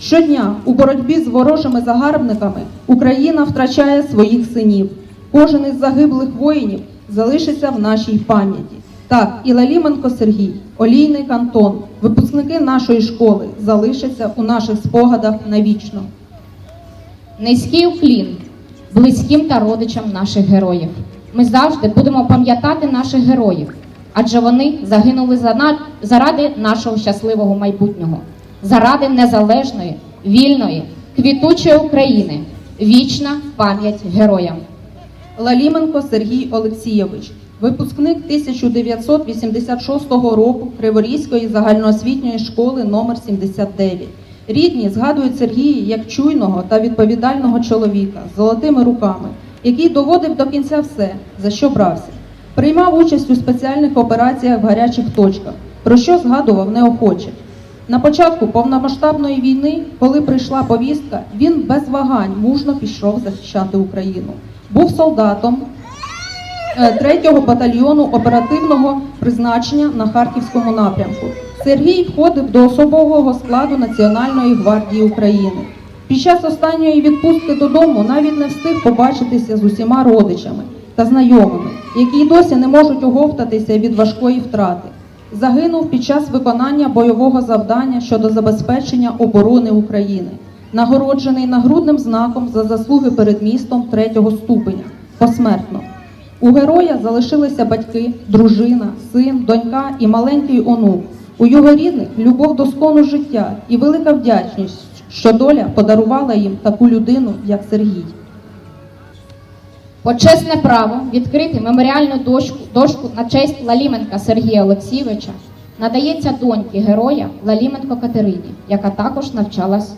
Щодня у боротьбі з ворожими загарбниками Україна втрачає своїх синів. Кожен із загиблих воїнів залишиться в нашій пам'яті. Так, і Лаліменко Сергій, Олійник Антон, випускники нашої школи залишаться у наших спогадах навічно. Низький уклін близьким та родичам наших героїв. Ми завжди будемо пам'ятати наших героїв, адже вони загинули заради нашого щасливого майбутнього, заради незалежної, вільної, квітучої України. Вічна пам'ять героям. Лаліменко Сергій Олексійович, випускник 1986 року Криворізької загальноосвітньої школи номер 79. Рідні згадують Сергія як чуйного та відповідального чоловіка з золотими руками, який доводив до кінця все, за що брався. Приймав участь у спеціальних операціях в гарячих точках, про що згадував неохоче. На початку повномасштабної війни, коли прийшла повістка, він без вагань мужно пішов захищати Україну. Був солдатом 3-го батальйону оперативного призначення на Харківському напрямку. Сергій входив до особового складу Національної гвардії України. Під час останньої відпустки додому навіть не встиг побачитися з усіма родичами та знайомими, які й досі не можуть оговтатися від важкої втрати. Загинув під час виконання бойового завдання щодо забезпечення оборони України, нагороджений нагрудним знаком за заслуги перед містом третього ступеня посмертно. У героя залишилися батьки, дружина, син, донька і маленький онук. У його рідних любов до скону життя і велика вдячність, що доля подарувала їм таку людину, як Сергій. Почесне право відкрити меморіальну дошку, дошку на честь Лаліменка Сергія Олексійовича надається доньки героя Лаліменко Катерині, яка також навчалась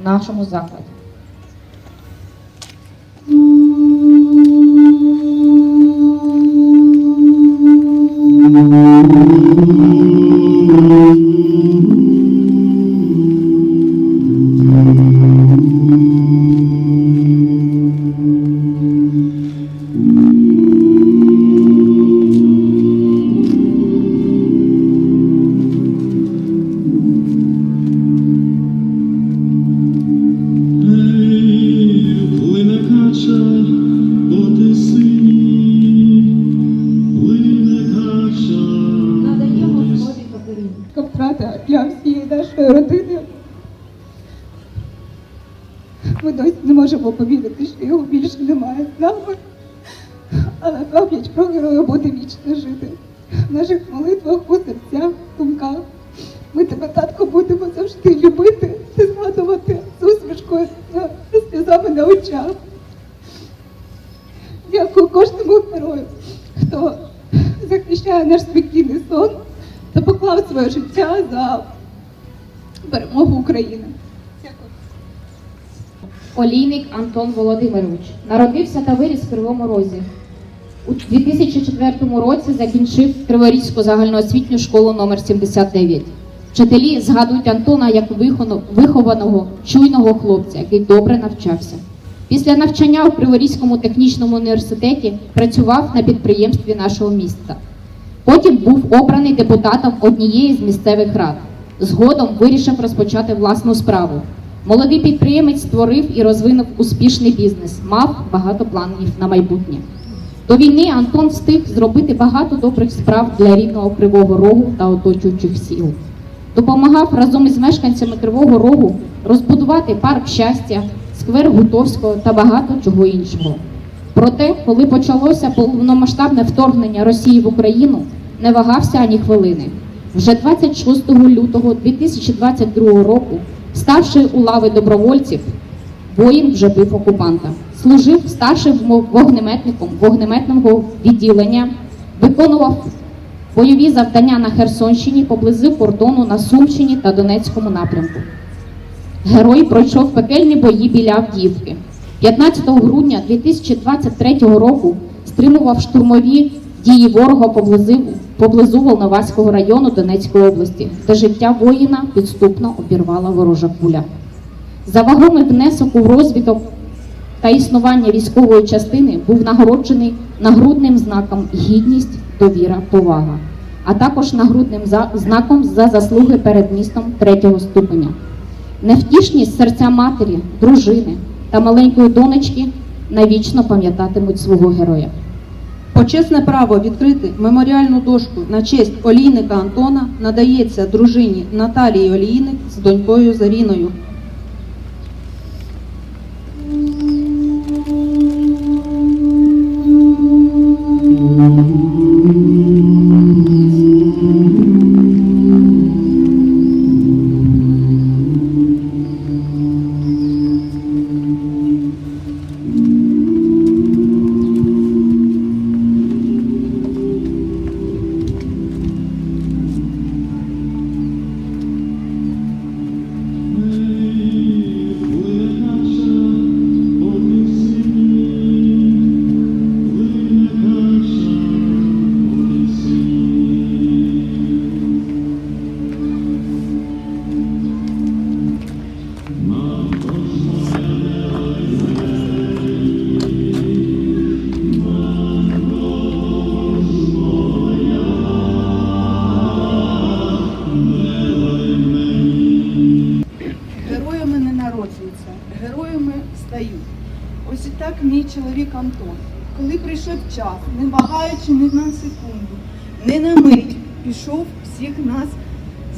в нашому закладі. Можемо повірити, що його більше немає з нами. Але пам'ять про героя буде вічно жити. В наших молитвах, у серцях, думках. Ми тебе, татко, будемо завжди любити та згадувати з усмішкою та сльозами на очах. Дякую кожному герою, хто захищає наш спокійний сон та поклав своє життя за перемогу України. Олійник Антон Володимирович народився та виріс в Кривому Розі. У 2004 році закінчив Криворізьку загальноосвітню школу номер 79. Вчителі згадують Антона як вихованого, чуйного хлопця, який добре навчався. Після навчання у Криворізькому технічному університеті працював на підприємстві нашого міста. Потім був обраний депутатом однієї з місцевих рад. Згодом вирішив розпочати власну справу. Молодий підприємець створив і розвинув успішний бізнес, мав багато планів на майбутнє. До війни Антон встиг зробити багато добрих справ для рідного Кривого Рогу та оточуючих сіл. Допомагав разом із мешканцями Кривого Рогу розбудувати парк щастя, сквер Гутовського та багато чого іншого. Проте, коли почалося повномасштабне вторгнення Росії в Україну, не вагався ані хвилини. Вже 26 лютого 2022 року, ставши у лави добровольців, воїн вже бив окупанта. Служив старшим вогнеметником вогнеметного відділення, виконував бойові завдання на Херсонщині поблизу кордону на Сумщині та Донецькому напрямку. Герой пройшов пекельні бої біля Авдіївки. 15 грудня 2023 року стримував штурмові дії ворога поблизу Волноваського району Донецької області, де життя воїна підступно обірвала ворожа куля. За вагомий внесок у розвиток та існування військової частини був нагороджений нагрудним знаком гідність, довіра, повага, а також нагрудним знаком за заслуги перед містом третього ступеня. Невтішність серця матері, дружини та маленької донечки навічно пам'ятатимуть свого героя. Почесне право відкрити меморіальну дошку на честь олійника Антона надається дружині Наталії Олійник з донькою Заріною. Не ні на секунду, не на мить, пішов всіх нас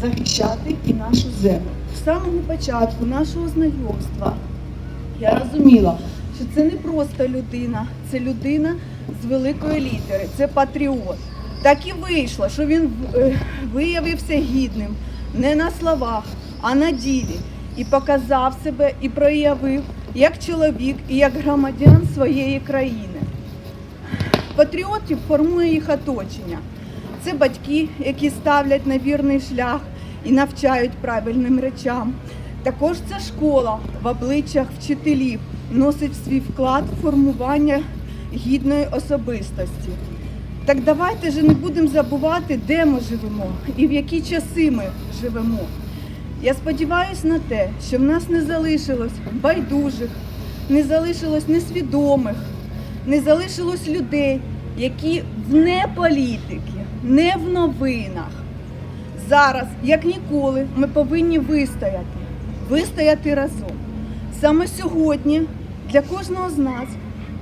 захищати і нашу землю. З самого початку нашого знайомства я розуміла, що це не просто людина, це людина з великої літери, це патріот. Так і вийшло, що він е, виявився гідним не на словах, а на ділі. І показав себе, і проявив як чоловік і як громадян своєї країни. Патріотів формує їх оточення. Це батьки, які ставлять на вірний шлях і навчають правильним речам. Також це школа в обличчях вчителів носить свій вклад в формування гідної особистості. Так давайте же не будемо забувати, де ми живемо і в які часи ми живемо. Я сподіваюся на те, що в нас не залишилось байдужих, не залишилось несвідомих, не залишилось людей, які вне політики, не в новинах. Зараз, як ніколи, ми повинні вистояти, вистояти разом. Саме сьогодні для кожного з нас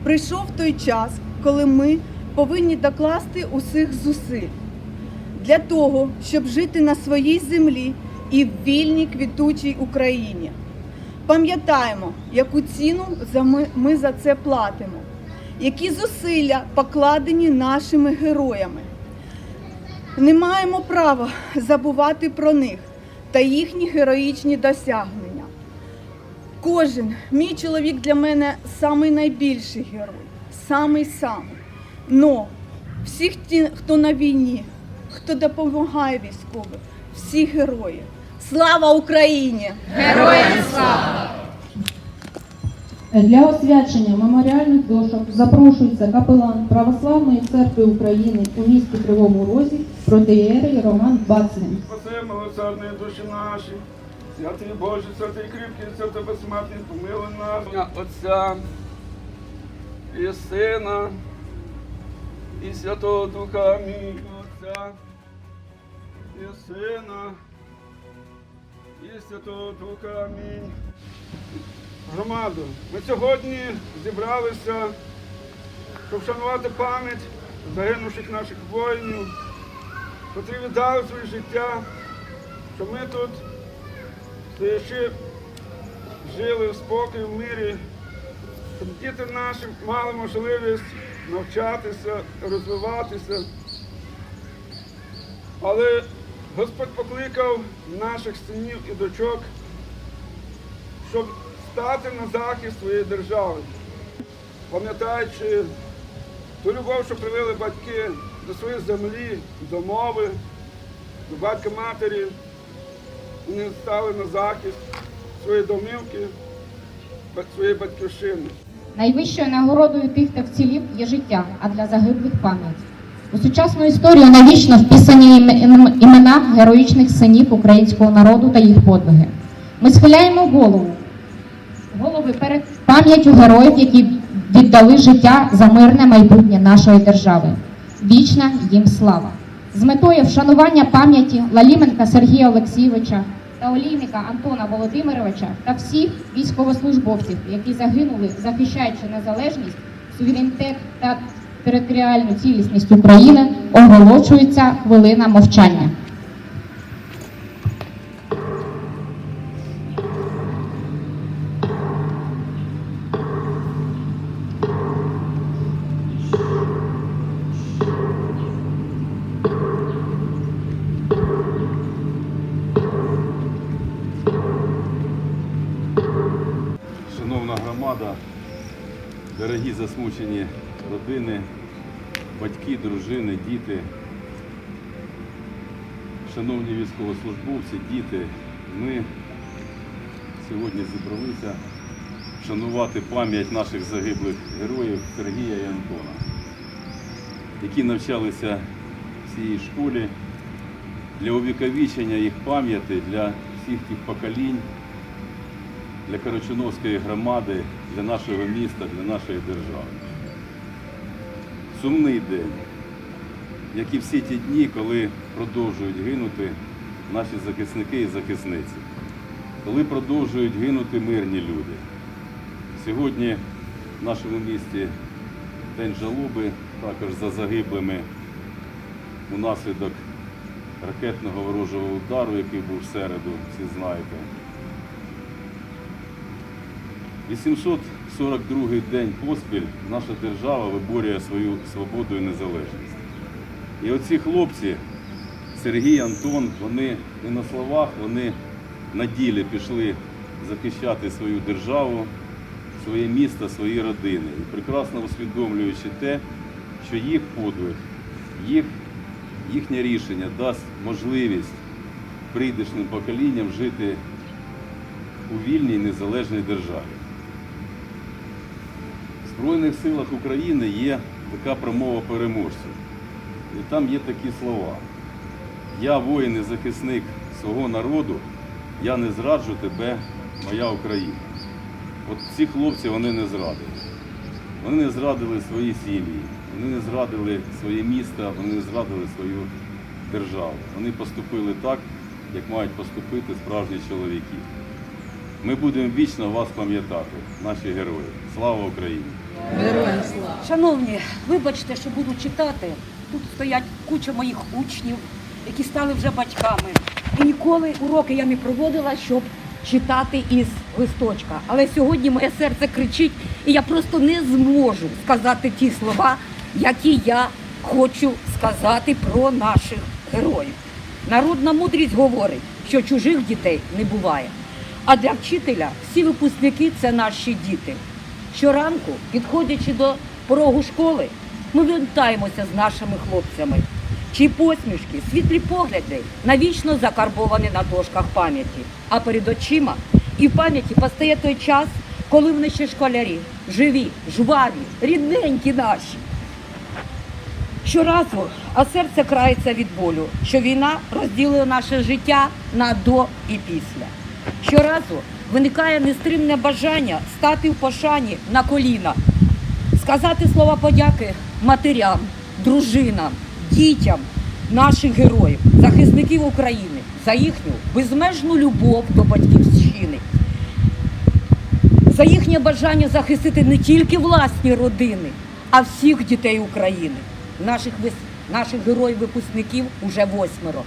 прийшов той час, коли ми повинні докласти усіх зусиль для того, щоб жити на своїй землі і в вільній квітучій Україні. Пам'ятаємо, яку ціну ми за це платимо, які зусилля покладені нашими героями. Не маємо права забувати про них та їхні героїчні досягнення. Кожен мій чоловік для мене самий найбільший герой, самий самий. Но всіх ті, хто на війні, хто допомагає військовим, всі герої. Слава Україні! Для освячення меморіальних дошок запрошується капелан Православної церкви України у місті Кривому Розі протиєрей Роман Бацлін. Спаси милосердні душі наші, святий Боже, святий кріпкий, святий безсмертний, помилуй нас. Отця і Сина, і Святого Духа Амінь. Отця і Сина, і Святого Духа Амінь. Громаду, ми сьогодні зібралися, щоб вшанувати пам'ять загинувших наших воїнів, котрі віддали своє життя, щоб ми тут, стоячи, жили в спокій, в мирі, щоб діти наші мали можливість навчатися, розвиватися. Але Господь покликав наших синів і дочок, щоб стати на захист своєї держави, пам'ятаючи ту любов, що привели батьки до своєї землі, до мови, до батька матері, вони стали на захист своєї домівки, своєї батьківщини. Найвищою нагородою тих, хто вцілів, є життя, а для загиблих пам'ять. У сучасну історію навічно вписані імена героїчних синів українського народу та їх подвиги. Ми схиляємо голову голови перед пам'яттю героїв, які віддали життя за мирне майбутнє нашої держави. Вічна їм слава! З метою вшанування пам'яті Лаліменка Сергія Олексійовича та олійника Антона Володимировича та всіх військовослужбовців, які загинули, захищаючи незалежність, суверенітет та територіальну цілісність України, оголошується хвилина мовчання. Засмучені родини, батьки, дружини, діти, шановні військовослужбовці, діти, ми сьогодні зібралися вшанувати пам'ять наших загиблих героїв Сергія і Антона, які навчалися в цій школі для увіковічення їх пам'яті для всіх тих поколінь для Карачуновської громади, для нашого міста, для нашої держави. Сумний день, як і всі ті дні, коли продовжують гинути наші захисники і захисниці, коли продовжують гинути мирні люди. Сьогодні в нашому місті День жалоби, також за загиблими унаслідок ракетного ворожого удару, який був в середу, всі знаєте. 842 день поспіль наша держава виборює свою свободу і незалежність. І оці хлопці, Сергій, Антон, вони не на словах, вони на ділі пішли захищати свою державу, своє місто, свої родини. І прекрасно усвідомлюючи те, що їх подвиг, їх, їхнє рішення дасть можливість прийдешним поколінням жити у вільній незалежній державі. В Збройних силах України є така промова переможців. І там є такі слова. Я воїн і захисник свого народу, я не зраджу тебе, моя Україна. От ці хлопці вони не зрадили. Вони не зрадили свої сім'ї, вони не зрадили своє місто, вони не зрадили свою державу. Вони поступили так, як мають поступити справжні чоловіки. Ми будемо вічно вас пам'ятати, наші герої. Слава Україні! Шановні, вибачте, що буду читати. Тут стоять куча моїх учнів, які стали вже батьками. І ніколи уроки я не проводила, щоб читати із листочка. Але сьогодні моє серце кричить, і я просто не зможу сказати ті слова, які я хочу сказати про наших героїв. Народна мудрість говорить, що чужих дітей не буває. А для вчителя всі випускники це наші діти. Щоранку, підходячи до порогу школи, ми вітаємося з нашими хлопцями, чиї посмішки, світлі погляди навічно закарбовані на дошках пам'яті. А перед очима і в пам'яті постає той час, коли вони ще школярі, живі, жваві, рідненькі наші. Щоразу, а серце крається від болю, що війна розділила наше життя на до і після. Щоразу виникає нестримне бажання стати в пошані на коліна, сказати слова подяки матерям, дружинам, дітям наших героїв, захисників України за їхню безмежну любов до батьківщини, за їхнє бажання захистити не тільки власні родини, а всіх дітей України. Наших, наших героїв-випускників уже восьмеро.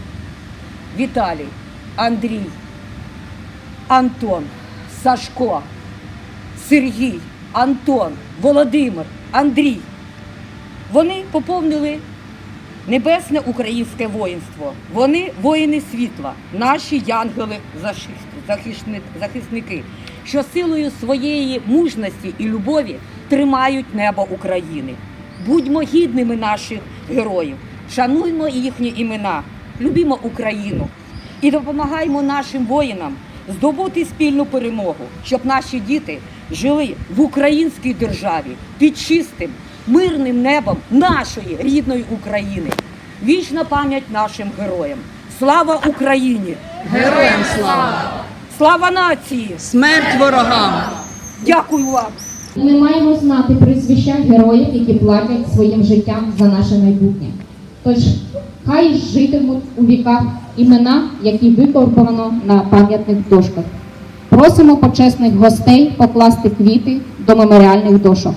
Віталій, Андрій, Антон, Сашко, Сергій, Антон, Володимир, Андрій. Вони поповнили небесне українське воїнство. Вони воїни світла, наші захисни- захисники, що силою своєї мужності і любові тримають небо України. Будьмо гідними наших героїв, шануймо їхні імена, любімо Україну і допомагаймо нашим воїнам здобути спільну перемогу, щоб наші діти жили в українській державі під чистим мирним небом нашої рідної України. Вічна пам'ять нашим героям. Слава Україні! Героям слава! Слава нації! Смерть ворогам! Дякую вам! Ми маємо знати прізвища героїв, які платять своїм життям за наше майбутнє. Тож хай житимуть у віках імена, які викорбовано на пам'ятних дошках. Просимо почесних гостей покласти квіти до меморіальних дошок.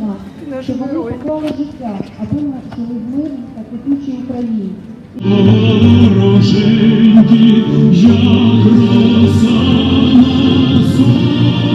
нас, щоб вони поклали життя, аби ми жили в мирі та квітучій Україні. Роженьки, як роса на сонці,